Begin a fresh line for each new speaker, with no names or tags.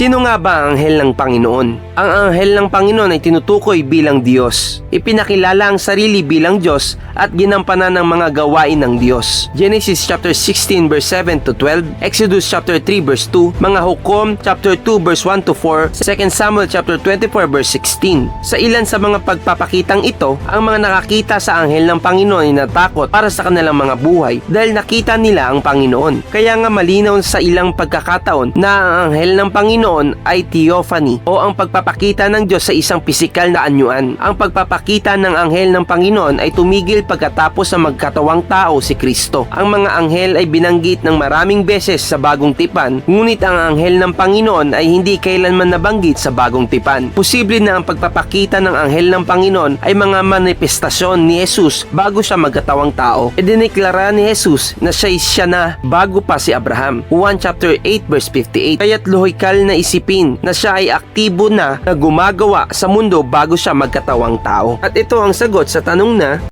Sino nga ba ang anghel ng Panginoon? Ang anghel ng Panginoon ay tinutukoy bilang Diyos. Ipinakilala ang sarili bilang Diyos at ginampanan ng mga gawain ng Diyos. Genesis chapter 16 verse 7 to 12, Exodus chapter 3 verse 2, mga hukom chapter 2 verse 1 to 4, 2 Samuel chapter 24 verse 16. Sa ilan sa mga pagpapakitang ito, ang mga nakakita sa anghel ng Panginoon ay natakot para sa kanilang mga buhay dahil nakita nila ang Panginoon. Kaya nga malinaw sa ilang pagkakataon na ang anghel ng Panginoon ay theophany o ang pagpapakita ng Diyos sa isang pisikal na anyuan. Ang pagpapakita ng anghel ng Panginoon ay tumigil pagkatapos na magkatawang tao si Kristo. Ang mga anghel ay binanggit ng maraming beses sa bagong tipan, ngunit ang anghel ng Panginoon ay hindi kailanman nabanggit sa bagong tipan. Posible na ang pagpapakita ng anghel ng Panginoon ay mga manifestasyon ni Jesus bago siya magkatawang tao. E dineklara ni Jesus na siya siya na bago pa si Abraham. 1 chapter 8 verse 58. Kaya't lohikal na isipin na siya ay aktibo na na gumagawa sa mundo bago siya magkatawang tao. At ito ang sagot sa tanong na